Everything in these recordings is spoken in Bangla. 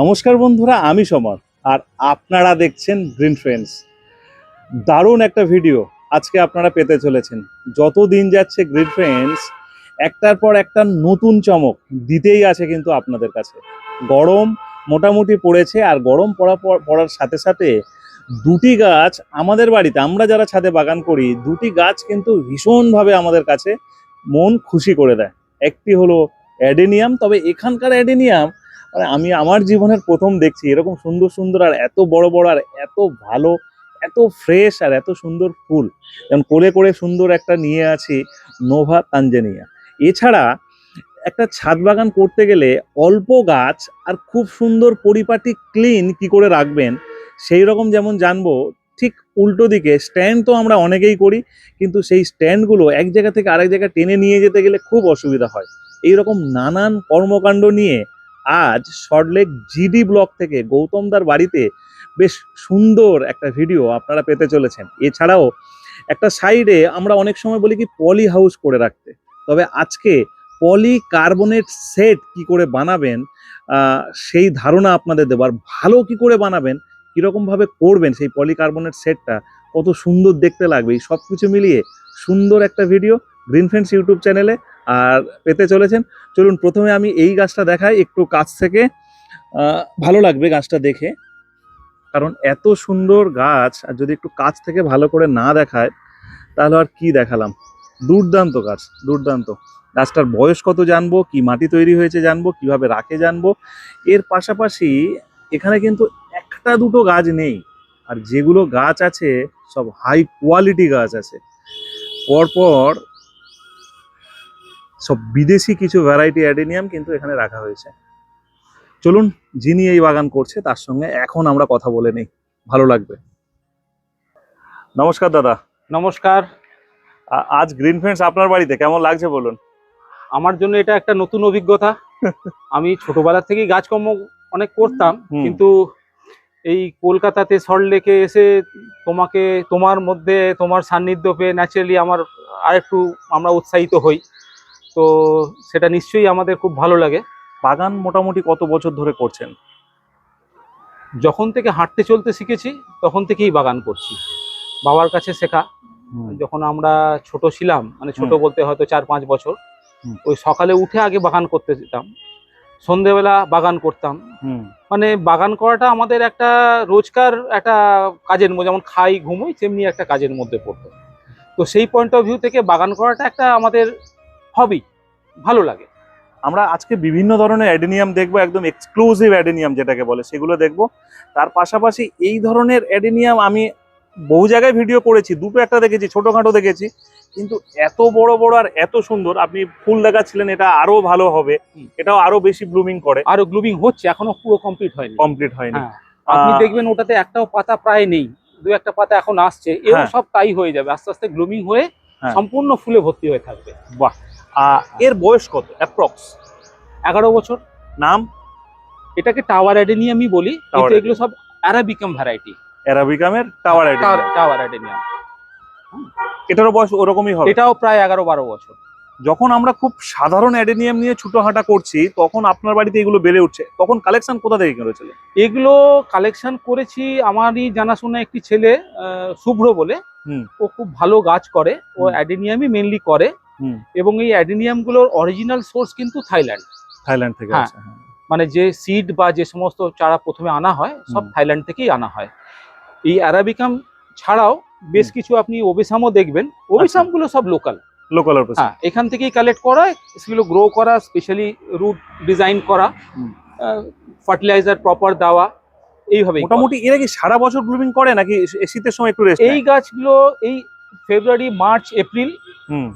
নমস্কার বন্ধুরা, আমি সমর, আর আপনারা দেখছেন গ্রিন ফ্রেন্ডস দারুণ একটা ভিডিও আজকে আপনারা পেতে চলেছেন। যত দিন যাচ্ছে গ্রিন ফ্রেন্ডস একটার পর একটা নতুন চমক দিতেই আছে কিন্তু আপনাদের কাছে। গরম মোটামুটি পড়েছে, আর গরম পড়া পড়ার সাথে সাথে দুটি গাছ আমাদের বাড়িতে, আমরা যারা ছাদে বাগান করি, দুটি গাছ কিন্তু ভীষণভাবে আমাদের কাছে মন খুশি করে দেয়। একটি হলো অ্যাডেনিয়াম, তবে এখানকার অ্যাডেনিয়াম মানে আমি আমার জীবনের প্রথম দেখছি এরকম সুন্দর সুন্দর আর এত বড় বড় আর এত ভালো, এত ফ্রেশ আর এত সুন্দর ফুল। যেমন কোলে করে সুন্দর একটা নিয়ে আছি নোভা তানজানিয়া। এছাড়া একটা ছাদ বাগান করতে গেলে অল্প গাছ আর খুব সুন্দর পরিপাটি ক্লিন কি করে রাখবেন, সেই রকম যেমন জানব, ঠিক উল্টো দিকে স্ট্যান্ড তো আমরা অনেকেই করি, কিন্তু সেই স্ট্যান্ডগুলো এক জায়গা থেকে আরেক জায়গায় টেনে নিয়ে যেতে গেলে খুব অসুবিধা হয়। এইরকম নানান কর্মকাণ্ড নিয়ে আজ সল্টলেক জিডি ব্লক থেকে গৌতমদার বাড়িতে বেশ সুন্দর একটা ভিডিও আপনারা পেতে চলেছেন। এছাড়াও একটা সাইডে আমরা অনেক সময় বলি কি পলি হাউস করে রাখতে। তবে আজকে পলি কার্বনেট সেট কি করে বানাবেন সেই ধারণা আপনাদের দেবো আর ভালো কি করে বানাবেন কীরকম ভাবে করবেন সেই পলিকার্বনেট সেটটা, কত সুন্দর দেখতে লাগবে, এই সব কিছু মিলিয়ে সুন্দর একটা ভিডিও। গ্রিন ফ্রেন্ডস ইউটিউব চ্যানেলে আর পেতে চলেছেন। চলুন, প্রথমে আমি এই গাছটা দেখাই, একটু কাছ থেকে। ভালো লাগবে গাছটা দেখে। কারণ এত সুন্দর গাছ, আর যদি একটু কাছ থেকে ভালো করে না দেখায়, তাহলে আর কি দেখালাম? দুর্দান্ত গাছ, দুর্দান্ত। গাছটার বয়স কত জানব, কি মাটি তৈরি হয়েছে জানব, কীভাবে রাখে জানব। এর পাশাপাশি এখানে কিন্তু একটা দুটো গাছ নেই। আর যেগুলো গাছ আছে, সব হাই কোয়ালিটি গাছ আছে। পরপর সব বিদেশি কিছু ভ্যারাইটি অ্যাডেনিয়াম কিন্তু এখানে রাখা হয়েছে। চলুন যিনি এই বাগান করছে তার সঙ্গে এখন আমরা কথা বলে নেই। ভালো লাগবে। নমস্কার দাদা। নমস্কার। আজ গ্রিন ফ্রেন্ডস আপনার বাড়িতে কেমন লাগছে বলুন? আমার জন্য এটা একটা নতুন অভিজ্ঞতা। আমি ছোটবেলা থেকেই গাছকর্ম অনেক করতাম কিন্তু এই কলকাতাতে সল্টলেকে এসে তোমাকে তোমার মধ্যে তোমার সান্নিধ্য পেয়ে ন্যাচারালি আমার আরেকটু আমরা উৎসাহিত হই। তো সেটা নিশ্চয়ই আমাদের খুব ভালো লাগে। বাগান মোটামুটি কত বছর ধরে করছেন? যখন থেকে হাঁটতে চলতে শিখেছি তখন থেকেই বাগান করছি। বাবার কাছে শেখা। যখন আমরা ছোট ছিলাম মানে ছোট বলতে হয়তো চার পাঁচ বছর ওই সকালে উঠে আগে বাগান করতে যেতাম। সন্ধেবেলা বাগান করতাম। মানে বাগান করাটা আমাদের একটা রোজকার একটা কাজের মধ্যে যেমন খাই ঘুমোই তেমনি একটা কাজের মধ্যে পড়তো। তো সেই পয়েন্ট অফ ভিউ থেকে বাগান করাটা একটা আমাদের হবি ভালো লাগে। আমরা আজকে বিভিন্ন ধরনের অ্যাডেনিয়াম দেখব একদম এক্সক্লুসিভ অ্যাডেনিয়াম যেটাকে বলে সেগুলো দেখব। তার পাশাপাশি এই ধরনের অ্যাডেনিয়াম আমি বহু জায়গায় ভিডিও করেছি দুটো একটা দেখেছি ছোটখাটো দেখেছি। কিন্তু এত বড় বড় আর এত সুন্দর আপনি ফুল দেখাচ্ছিলেন এটা আরও ভালো হবে। এটাও আরও বেশি ব্লুমিং করে। আরও গ্লুবিং হচ্ছে এখনও পুরো কমপ্লিট হয়নি। কমপ্লিট হয়নি। হ্যাঁ আপনি দেখবেন ওটাতে একটাও পাতা প্রায় নেই দু একটা পাতা এখন আসছে এও হ্যাঁ। সব তাই হয়ে যাবে আস্তে আস্তে গ্লুমিং হয়ে হ্যাঁ। সম্পূর্ণ ফুলে ভর্তি হয়ে থাকবে। বাহ! এর বয়স কত? অ্যাপ্রক্স এগারো বছর। নাম? এটাকে টাওয়ার অ্যাডেনিয়ামই বলি। কিন্তু Tower এগুলো সব অ্যারাবিকাম ভ্যারাইটি অ্যারাবিকামের টাওয়ার অ্যাডেনিয়াম টাওয়ার অ্যাডেনিয়াম এটারও বয়স ওরকমই হবে। এটাও প্রায় এগারো বারো বছর। যখন আমরা খুব সাধারণ অ্যাডেনিয়াম নিয়ে ছুটো হাঁটা করছি তখন আপনার বাড়িতে এগুলো বেড়ে উঠছে। তখন কালেকশন কোথা থেকে করেছিল এগুলো কালেকশন করেছি আমারই জানাশোনা একটি ছেলে শুভ্র বলে। ও খুব ভালো গাছ করে। ও অ্যাডেনিয়ামই মেনলি করে। এবং এই অ্যাডেনিয়ামগুলোর অরিজিনাল সোর্স কিন্তু থাইল্যান্ড। থাইল্যান্ড থেকে হ্যাঁ। হ্যাঁ। মানে যে সিড বা যে সমস্ত চারা প্রথমে আনা হয় সব থাইল্যান্ড থেকেই আনা হয়। এই অ্যারাবিকাম ছাড়াও বেশ কিছু আপনি ওবিসামও দেখবেন। ওবিসামগুলো সব লোকাল লোকাল হ্যাঁ এখান থেকেই কালেক্ট করা সেগুলো গ্রো করা স্পেশালি রুট ডিজাইন করা। ফার্টিলাইজার প্রপার দেওয়া এইভাবে মোটামুটি এরা কি সারা বছর ব্লুমিং করে নাকি শীতের সময় একটু রেস্ট এই গাছগুলো এই ফেব্রুয়ারি মার্চ এপ্রিল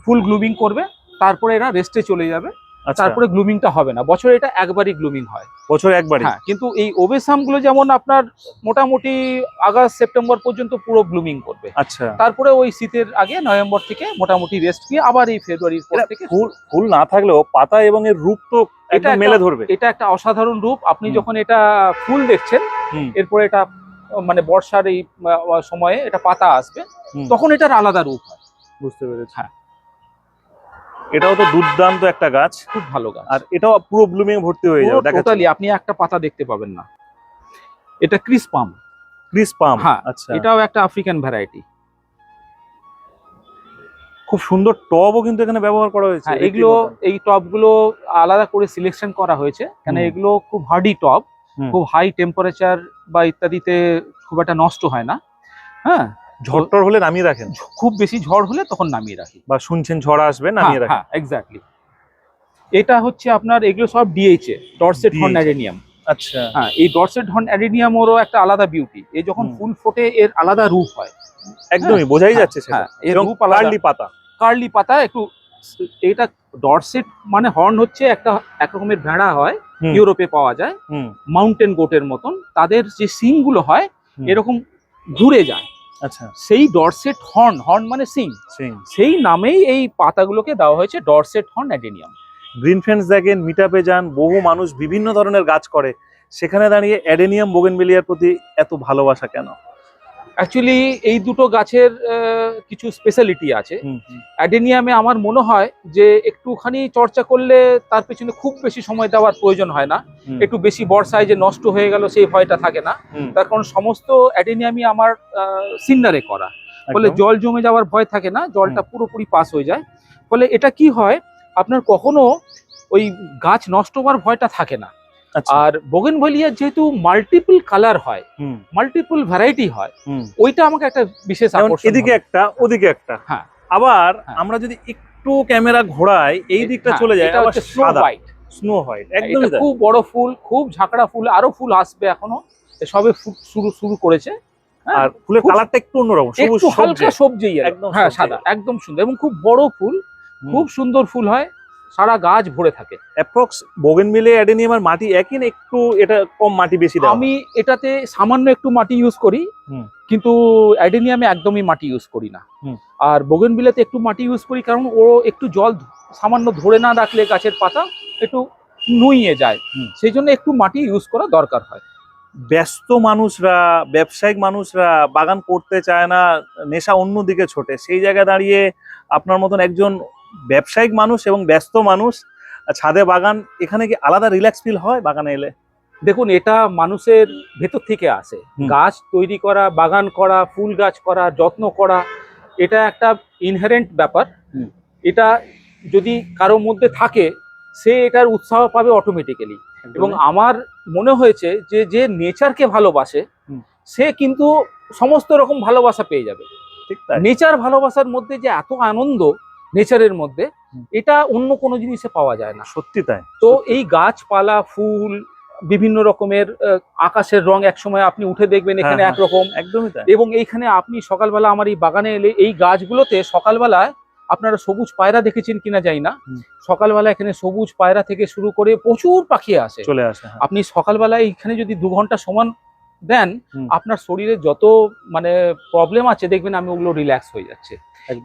ফুল গ্লুমিং করবে তারপরে এরা রেস্টে চলে যাবে। আচ্ছা। তারপরে গ্লুমিংটা হবে না। বছরে এটা একবারই গ্লুমিং হয়। বছর একবারই? হ্যাঁ কিন্তু এই ওবেসামগুলো যেমন আপনার মোটামুটি আগস্ট সেপ্টেম্বর পর্যন্ত পুরো গ্লুমিং করবে। আচ্ছা। তারপরে ওই শীতের আগে নভেম্বর থেকে মোটামুটি রেস্ট দিয়ে আবার এই ফেব্রুয়ারির পর থেকে ফুল ফুল না থাকলেও পাতা এবং এর রূপ তো এটা মেলে ধরবে। এটা একটা অসাধারণ রূপ। আপনি যখন এটা ফুল দেখছেন। এরপরে এটা মানে বর্ষার এই সময়ে এটা পাতা আসবে তখন এটার আলাদা রূপ হয়। বুঝতে পেরেছি। হ্যাঁ। এটাও তো দুর্দান্ত একটা গাছ। খুব ভালো গাছ। আর এটাও পুরো ব্লুমিং ভর্তি হয়ে যাবে টোটালি আপনি একটা পাতা দেখতে পাবেন না। এটা ক্রিস পাম ক্রিস পাম হ্যাঁ, আচ্ছা। এটাও একটা আফ্রিকান ভ্যারাইটি খুব সুন্দর টবও কিন্তু এখানে ব্যবহার করা হয়েছে। হ্যাঁ এগুলো এই টবগুলো আলাদা করে সিলেকশন করা হয়েছে। কেন এগুলো খুব হার্ডি টব। খুব হাই টেম্পারেচার বা ইত্যাদিতে খুব একটা নষ্ট হয় না। হ্যাঁ? ঝড়টর হলে নামিয়ে রাখেন? খুব বেশি ঝড় হলে তখন নামিয়ে রাখি। বা শুনছেন ঝড় আসবে নামিয়ে রাখেন। হ্যাঁ এক্স্যাক্টলি এটা হচ্ছে আপনার এগুলো সব ডিএইচে ডরসেট হর্ন অ্যাডেনিয়াম আচ্ছা। হ্যাঁ এই ডরসেট হর্ন অ্যাডেনিয়ামেরও একটা আলাদা বিউটি এই যখন ফুল ফোটে এর আলাদা রূপ হয়। একদমই বোঝাই হ্যাঁ, যাচ্ছে সেটা। হ্যাঁ, এর রূপ কার্লি পাতা। কার্লি পাতা একটু এটা ডরসেট মানে হর্ন হচ্ছে একটা এক রকমের ভেড়া হয়। ইউরোপে পাওয়া যায় হুম। মাউন্টেন গোটের মতন। তাদের যে সিংগুলো হয় এরকম ঘুরে যায়। আচ্ছা। সেই ডরসেট হর্ন হর্ন মানে সিং। সিং। সেই নামেই এই পাতাগুলোকে দেওয়া হয়েছে Dorset horn adenium. Green friends দেখেন মিটাপে যান বহু মানুষ বিভিন্ন ধরনের গাছ করে। সেখানে দাঁড়িয়ে অ্যাডেনিয়াম বোগেনবেলিয়ার প্রতি এত ভালোবাসা কেন? অ্যাকচুয়ালি এই দুটো গাছের কিছু স্পেশালিটি আছে। অ্যাডেনিয়ামে আমার মনে হয় যে একটুখানি চর্চা করলে তার পেছনে খুব বেশি সময় দেওয়ার প্রয়োজন হয় না। একটু বেশি বর্ষায় যে নষ্ট হয়ে গেল সেই ভয়টা থাকে না। তার কারণ সমস্ত অ্যাডেনিয়ামই আমার সিন্নারে করা। ফলে জল জমে যাওয়ার ভয় থাকে না জলটা পুরোপুরি পাস হয়ে যায়। ফলে এটা কি হয় আপনার কখনো ওই গাছ নষ্ট হওয়ার ভয়টা থাকে না। আচ্ছা, বগেন বোগেনভেলিয়ার যেহেতু মাল্টিপল কালার হয় হুম, মাল্টিপল ভ্যারাইটি হয়। ওইটা আমাকে একটা বিশেষ এদিকে একটা ওদিকে একটা। হ্যাঁ। আবার হ্যাঁ। আমরা যদি একটু ক্যামেরা ঘোরাই এই দিকটা হ্যাঁ, চলে যায় এটা আবার হচ্ছে স্নো সাদা। হোয়াইট স্নো হোয়াইট একদমই খুব বড় ফুল খুব ঝাঁকড়া ফুল আরও ফুল আসবে এখনও। সবে শুরু শুরু করেছে। হ্যাঁ, আর ফুলের কালারটা একটু অন্যরকম সবুজ হালকা সবজি। একদম একদম হ্যাঁ সাদা একদম সুন্দর এবং খুব বড় ফুল খুব সুন্দর ফুল হয়। সারা গাছ ভরে থাকে অ্যাপ্রক্স বোগেনভিলে অ্যাডেনিয়াম আর মাটি একই না একটু এটা কম মাটি বেশি দেওয়া আমি এটাতে সামান্য একটু মাটি ইউজ করি। কিন্তু অ্যাডেনিয়ামে একদমই মাটি ইউজ করি না। আর বোগেনবিলাতে একটু মাটি ইউজ করি কারণ ও একটু জল সামান্য ধরে না রাখলে গাছের পাতা একটু নুইয়ে যায়। সেই জন্য একটু মাটি ইউজ করা দরকার হয় ব্যস্ত মানুষরা ব্যবসায়িক মানুষরা বাগান করতে চায় না নেশা অন্যদিকে ছোটে সেই জায়গায় দাঁড়িয়ে আপনার মতন একজন ব্যবসায়িক মানুষ এবং ব্যস্ত মানুষ ছাদে বাগান এখানে কি আলাদা রিল্যাক্স ফিল হয় বাগানে এলে? দেখুন এটা মানুষের ভেতর থেকে আসে। গাছ তৈরি করা বাগান করা ফুল গাছ করা যত্ন করা এটা একটা ইনহেরেন্ট ব্যাপার। এটা যদি কারোর মধ্যে থাকে সে এটার উৎসাহ পাবে অটোমেটিক্যালি এবং আমার মনে হয়েছে যে যে নেচারকে ভালোবাসে সে কিন্তু সমস্ত রকম ভালোবাসা পেয়ে যাবে। ঠিক নেচার ভালোবাসার মধ্যে যে এত আনন্দ নেচারের মধ্যে এটা অন্য কোনো জিনিসে পাওয়া যায় না। সত্যি তাই তো এই গাছপালা ফুল বিভিন্ন রকমের আকাশের রং একসময় আপনি উঠে দেখবেন এখানে হ্যাঁ, একরকম। একদমই তাই। এবং এইখানে আপনি সকালবেলা আমার এই বাগানে এলে এই গাছগুলোতে সকালবেলায় আপনারা সবুজ পায়রা দেখেছেন কিনা যাই না। সকালবেলা এখানে সবুজ পায়রা থেকে শুরু করে প্রচুর পাখি আসে। চলে আসে হ্যাঁ। আপনি সকালবেলায় এইখানে যদি দু ঘণ্টা সমান দেন আপনার শরীরে যত মানে প্রবলেম আছে দেখবেন আমি ওগুলো রিল্যাক্স হয়ে যাচ্ছে।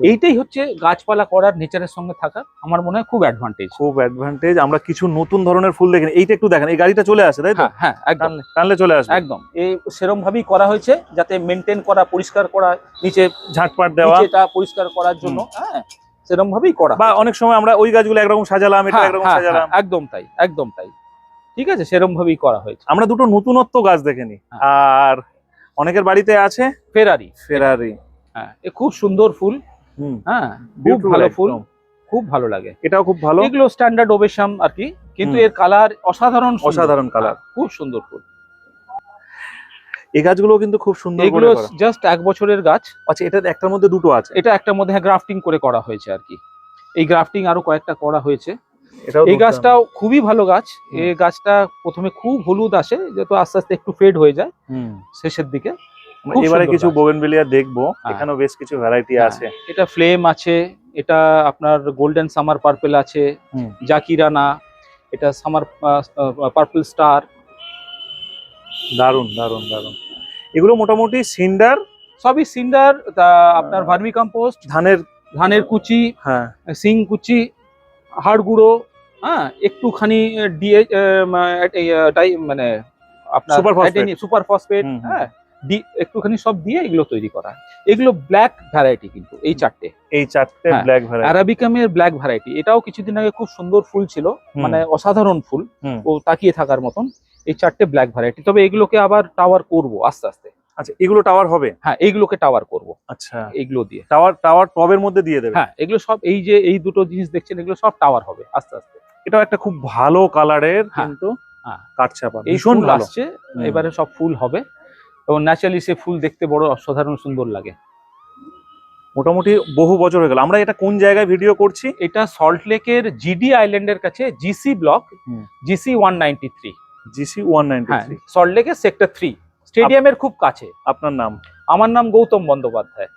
এইটাই হচ্ছে গাছপালা করার নেচারের সঙ্গে থাকা আমার মনে হয় খুব অ্যাডভান্টেজ খুব অ্যাডভান্টেজ আমরা কিছু নতুন ধরনের ফুল দেখেন এইটা একটু দেখেন এই গাড়িটা চলে আসে তাই তো? হ্যাঁ হ্যাঁ একদম। টানলে চলে আসে একদম। এই সেরম ভাবেই করা হয়েছে যাতে মেনটেন করা পরিষ্কার করা নিচে ঝাঁটপাট দেওয়া। নিচেটা পরিষ্কার করার জন্য হ্যাঁ সেরম ভাবেই করা বা অনেক সময় আমরা ওই গাছগুলো একরকম সাজালাম এটা হ্যাঁ, একরকম হ্যাঁ, সাজালাম। একদম তাই একদম তাই। ঠিক আছে সেরম ভাবেই করা হয়েছে। আমরা দুটো নতুনত্ব গাছ দেখেনি। আর অনেকের বাড়িতে আছে ফেরারি ফেরারি হ্যাঁ এ খুব সুন্দর ফুল। হ্যাঁ খুব ভালো ফুল খুব ভালো লাগে। এটাও খুব ভালো। এগুলো স্ট্যান্ডার্ড ওবেশাম আর কি কিন্তু এর কালার অসাধারণ অসাধারণ কালার হ্যাঁ, খুব সুন্দর ফুল। এই গাছগুলো কিন্তু খুব সুন্দর এগুলো জাস্ট এক বছরের গাছ। আচ্ছা এটা একটার মধ্যে দুটো আছে? এটা একটা মধ্যে হ্যাঁ গ্রাফটিং করে করা হয়েছে আর কি। এই গ্রাফটিং আরও কয়েকটা করা হয়েছে। এই গাছটাও খুবই ভালো গাছ। এই গাছটা প্রথমে খুব হলুদ আসে যত আস্তে আস্তে একটু ফেড হয়ে যায়। হুম। শেষের দিকে। এবারে কিছু গাছ। বোগেনভিলিয়া দেখব। হ্যাঁ। এখানেও বেশ কিছু ভ্যারাইটি আছে। এটা ফ্লেম আছে এটা আপনার গোল্ডেন সামার পার্পেল আছে। জাকিরানা এটা সামার পার্পল স্টার দারুণ দারুণ দারুণ এগুলো মোটামুটি সিন্ডার? সবই সিন্ডার আপনার ভার্মি কম্পোস্ট ধানের ধানের কুচি হ্যাঁ। সিং কুচি হাড় গুঁড়ো হ্যাঁ একটুখানি ডিএ মানে আপনার সুপার ফসফেট। হ্যাঁ। একটুখানি সব দিয়ে এগুলো তৈরি করা। এগুলো ব্ল্যাক ভ্যারাইটি কিন্তু এই চারটে। এই চারটে ব্ল্যাক ভ্যারাইটি অ্যারাবিকামের ব্ল্যাক ভ্যারাইটি এটাও কিছুদিন আগে খুব সুন্দর ফুল ছিল মানে অসাধারণ ফুল। ও তাকিয়ে থাকার মতন। এই চারটে ব্ল্যাক ভ্যারাইটি তবে এগুলোকে আবার টাওয়ার করব আস্তে আস্তে। আচ্ছা এগুলো টাওয়ার হবে? হ্যাঁ এইগুলোকে টাওয়ার করব। আচ্ছা। এইগুলো দিয়ে। টাওয়ার টাওয়ার টবের মধ্যে দিয়ে দেবে? হ্যাঁ এগুলো সব এই যে এই দুটো জিনিস দেখছেন এগুলো সব টাওয়ার হবে আস্তে আস্তে। এটাও একটা খুব ভালো কালারের হ্যাঁ, কিন্তু হ্যাঁ। এই ভীষণ আসছে এবারে সব ফুল হবে। এবং ন্যাচারালি সে ফুল দেখতে বড় অসাধারণ সুন্দর লাগে। মোটামুটি বহু বছর হয়ে গেল। আমরা এটা কোন জায়গায় ভিডিও করছি? এটা সল্ট লেকের জিডি আইল্যান্ডের কাছে GC block GC one ninety three GC one ninety salt লেকের সেক্টর থ্রি স্টেডিয়ামের খুব কাছে। আপনার নাম? আমার নাম গৌতম বন্দ্যোপাধ্যায়।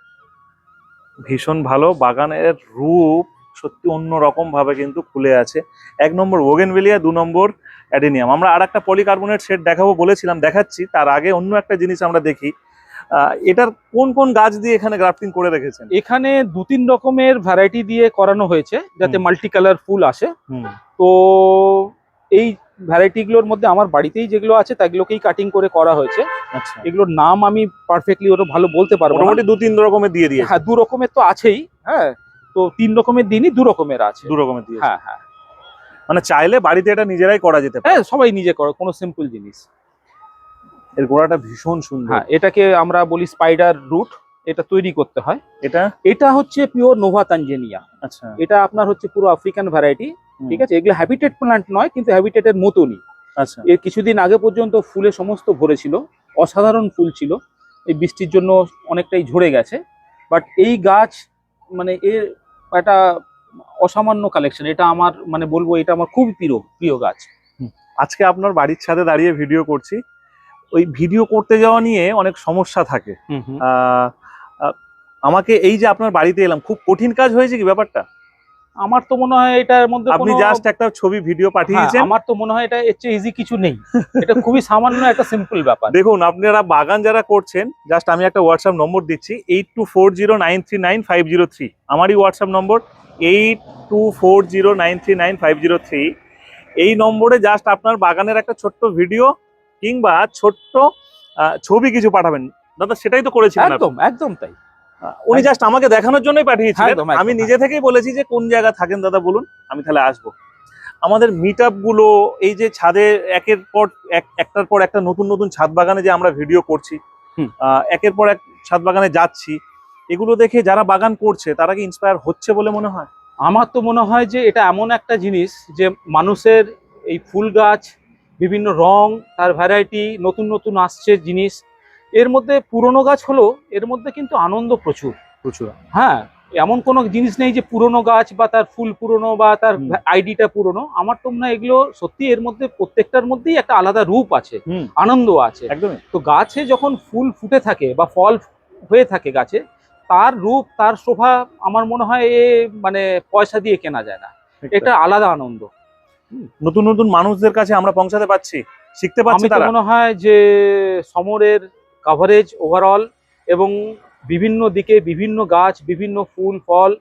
ভীষণ ভালো। বাগানের রূপ সত্যি অন্য রকম ভাবে কিন্তু খুলে আছে। এক নম্বর ওগেনভেলিয়া দু নম্বর অ্যাডেনিয়াম। আমরা আর একটা পলিকার্বনেট সেট দেখাবো বলেছিলাম দেখাচ্ছি। তার আগে অন্য একটা জিনিস আমরা দেখি। এটার কোন কোন গাছ দিয়ে এখানে গ্রাফটিং করে রেখেছেন? এখানে দু তিন রকমের ভ্যারাইটি দিয়ে করানো হয়েছে যাতে মাল্টি কালার ফুল আসে। তো এই ভ্যারাইটিগুলোর মধ্যে আমার বাড়িতেই যেগুলো আছে তাগুলোকেই কাটিং করে করা হয়েছে। আচ্ছা। এগুলোর নাম আমি পারফেক্টলি ওটা ভালো বলতে পারব মোটামুটি দু তিন রকমের দিয়ে দিয়ে হ্যাঁ দু রকমের তো আছেই হ্যাঁ। তো তিন রকমের দিনই দু রকমের আছে। দু রকমের দিয়েছে হ্যাঁ হ্যাঁ। মানে চাইলে বাড়িতে এটা নিজেরাই করা যেতে পারে। হ্যাঁ সবাই নিজে করো কোনো সিম্পল জিনিস। এর গোড়াটা ভীষণ সুন্দর। হ্যাঁ এটাকে আমরা বলি স্পাইডার রুট এটা তৈরি করতে হয়। এটা? এটা হচ্ছে পিওর নোভা তানজেনিয়া আচ্ছা। এটা আপনার হচ্ছে পুরো আফ্রিকান ভ্যারাইটি ঠিক আছে? এগুলো হ্যাবিটেট প্ল্যান্ট নয় কিন্তু হ্যাবিটেটের মতনই। আচ্ছা। এর কিছুদিন আগে পর্যন্ত ফুলে সমস্ত ভরে ছিল অসাধারণ ফুল ছিল। এই বৃষ্টির জন্য অনেকটাই ঝরে গেছে। বাট এই গাছ মানে এর একটা অসামান্য কালেকশন এটা আমার মানে বলব এটা আমার খুব প্রিয় প্রিয় গাছ। আজকে আপনার বাড়ির ছাদে দাঁড়িয়ে ভিডিও করছি। ওই ভিডিও করতে যাওয়া নিয়ে অনেক সমস্যা থাকে। আমাকে এই যে আপনার বাড়িতে এলাম খুব কঠিন কাজ হয়েছে কি ব্যাপারটা? আমার তো মনে হয় এটার মধ্যে আপনি জাস্ট একটা ছবি ভিডিও হ্যাঁ, পাঠিয়েছেন আমার তো মনে হয় এটা এর চেয়ে ইজি কিছু নেই। এটা খুবই সামান্য একটা সিম্পল ব্যাপার। দেখুন আপনারা বাগান যারা করছেন জাস্ট আমি একটা হোয়াটসঅ্যাপ নম্বর দিচ্ছি eight two four zero nine three nine five zero three আমারই WhatsApp number. Eight two four zero nine three nine five zero three এই নম্বরে জাস্ট আপনার বাগানের একটা ছোট্ট ভিডিও কিংবা ছোট্ট ছবি কিছু পাঠাবেন। দাদা সেটাই তো করেছিলেন একদম একদম তাই। উনি জাস্ট আমাকে দেখানোর জন্যই পাঠিয়েছিলেন। আমি নিজে থেকেই বলেছি যে কোন জায়গায় থাকেন দাদা বলুন। আমি তাহলে আসব। আমাদের মিটগুলো এই যে ছাদে একের পর এক একটার পর একটা নতুন নতুন ছাদ বাগানে যে আমরা ভিডিও করছি আহ, একের পর এক ছাদ বাগানে যাচ্ছি এগুলো দেখে যারা বাগান করছে তারা কি ইন্সপায়ার হচ্ছে বলে মনে হয়? আমার তো মনে হয় যে এটা এমন একটা জিনিস যে মানুষের এই ফুল গাছ বিভিন্ন রং তার ভ্যারাইটি নতুন নতুন আসছে জিনিস। এর মধ্যে পুরনো গাছ হলো এর মধ্যে কিন্তু আনন্দ প্রচুর। প্রচুর। হ্যাঁ এমন কোনো জিনিস নেই যে পুরনো গাছ বা তার ফুল পুরনো বা তার আইডিটা পুরনো। আমার তো মনে হয় এগুলো সত্যি এর মধ্যে প্রত্যেকটার মধ্যেই একটা আলাদা রূপ আছে আনন্দ আছে। একদমই। তো গাছে যখন ফুল ফুটে থাকে বা ফল হয়ে থাকে গাছে তার রূপ তার শোভা আমার মনে হয় এ মানে পয়সা দিয়ে কেনা যায় না। এটা আলাদা আনন্দ। নতুন নতুন মানুষদের কাছে আমরা পৌঁছাতে পারছি শিখতে পারছি তারা। মনে হয় যে সমরের কাভারেজ ওভারঅল এবং বিভিন্ন দিকে বিভিন্ন গাছ বিভিন্ন ফুল ফল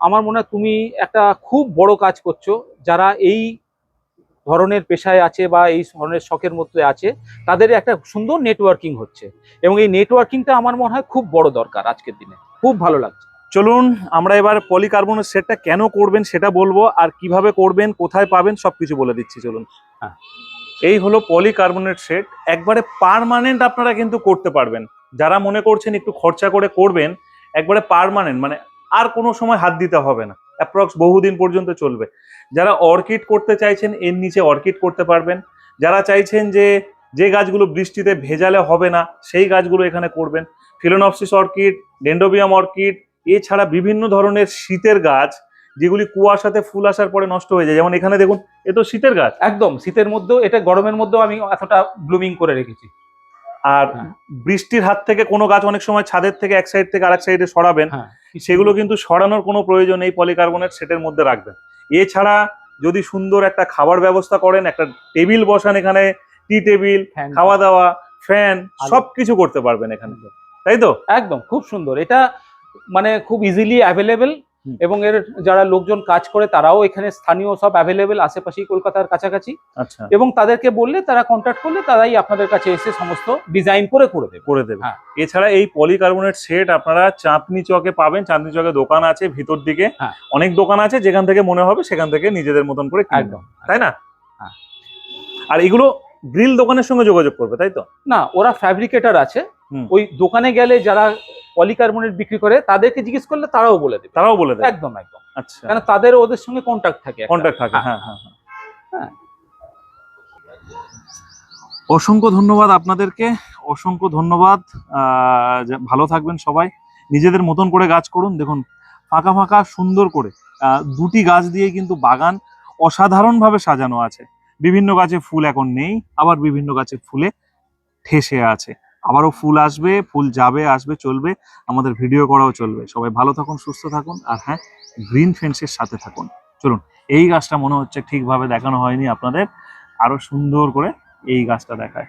আমার মনে হয় তুমি একটা খুব বড় কাজ করছ। যারা এই ধরনের পেশায় আছে বা এই ধরনের শখের মধ্যে আছে তাদের একটা সুন্দর নেটওয়ার্কিং হচ্ছে এবং এই নেটওয়ার্কিংটা আমার মনে হয় খুব বড় দরকার আজকের দিনে। খুব ভালো লাগছে। চলুন, আমরা এবার পলিকার্বনের সেটটা কেন করবেন সেটা বলব, আর কীভাবে করবেন, কোথায় পাবেন সব কিছু বলে দিচ্ছি, চলুন। হ্যাঁ। এই হলো পলিকার্বনেট সেট। একবারে পারমানেন্ট আপনারা কিন্তু করতে পারবেন। যারা মনে করছেন একটু খরচা করে করবেন, একবারে পারমানেন্ট মানে আর কোনো সময় হাত দিতে হবে না। অ্যাপ্রক্স বহুদিন পর্যন্ত চলবে। যারা অর্কিড করতে চাইছেন, এর নিচে অর্কিড করতে পারবেন। যারা চাইছেন যে যে গাছগুলো বৃষ্টিতে ভেজালে হবে না, সেই গাছগুলো এখানে করবেন। ফিলোনপসিস অর্কিড ডেন্ডোবিয়াম অর্কিড এছাড়া বিভিন্ন ধরনের শীতের গাছ যেগুলি কুয়াশাতে ফুল আসার পরে নষ্ট হয়ে যায়। যেমন এখানে দেখুন এ তো শীতের গাছ। একদম শীতের মধ্যেও এটা গরমের মধ্যেও আমি এতটা ব্লুমিং করে রেখেছি। আর হ্যাঁ। বৃষ্টির হাত থেকে কোনো গাছ অনেক সময় ছাদের থেকে এক সাইড থেকে আরেক সাইডে সরাবেন হ্যাঁ সেগুলো কিন্তু সরানোর কোনো প্রয়োজন নেই পলিকার্বনেট সেটের মধ্যে রাখবেন। এছাড়া যদি সুন্দর একটা খাবার ব্যবস্থা করেন একটা টেবিল বসান এখানে টি টেবিল খাওয়া দাওয়া ফ্যান আলো। সব কিছু করতে পারবেন এখানে। তাই তো? একদম খুব সুন্দর। এটা মানে খুব ইজিলি অ্যাভেলেবেল এবং এর যারা লোকজন কাজ করে তারাও এখানে স্থানীয় সব অ্যাভেলেবেল আশেপাশেই কলকাতার কাছাকাছি। আচ্ছা। এবং তাদেরকে বললে তারা কন্ট্যাক্ট করলে তারাই আপনাদের কাছে এসে সমস্ত ডিজাইন করে করে দেবে। করে দেবে। হ্যাঁ। এছাড়া এই পলিকার্বনেট সেট আপনারা চাঁদনি চকে পাবেন চাঁদনি চকে দোকান আছে ভিতর দিকে। হ্যাঁ। অনেক দোকান আছে যেখান থেকে মনে হবে সেখান থেকে নিজেদের মতন করে। একদম। তাই না? হ্যাঁ। আর এগুলো গ্রিল দোকানের সঙ্গে যোগাযোগ করবে তাই তো? না ওরা ফ্যাব্রিকেটর আছে। ওই দোকানে গেলে যারা পলিকার্বনেট বিক্রি করে তাদেরকে জিজ্ঞেস করলে তারাও বলে দেবে। তারাও বলে দেয় একদম একদম। আচ্ছা। কেন তাদের ওদের সঙ্গে কন্ট্যাক্ট থাকে। কন্ট্যাক্ট থাকে হ্যাঁ। হ্যাঁ হ্যাঁ হ্যাঁ। অসংখ্য ধন্যবাদ আপনাদেরকে। অসংখ্য ধন্যবাদ। ভালো থাকবেন সবাই। নিজেদের মতন করে গাছ করুন। দেখুন ফাঁকা ফাঁকা সুন্দর করে আহ, দুটি গাছ দিয়ে কিন্তু বাগান অসাধারণভাবে সাজানো আছে। বিভিন্ন গাছে ফুল এখন নেই আবার বিভিন্ন গাছে ফুলে ঠেসে আছে। আবারও ফুল আসবে, ফুল যাবে, আসবে, চলবে। আমাদের ভিডিও করাও চলবে। সবাই ভালো থাকুন, সুস্থ থাকুন আর হ্যাঁ গ্রিন ফেন্সের সাথে থাকুন। চলুন, এই গাছটা মনে হচ্ছে ঠিকভাবে দেখানো হয়নি আপনাদের। আরও সুন্দর করে এই গাছটা দেখায়।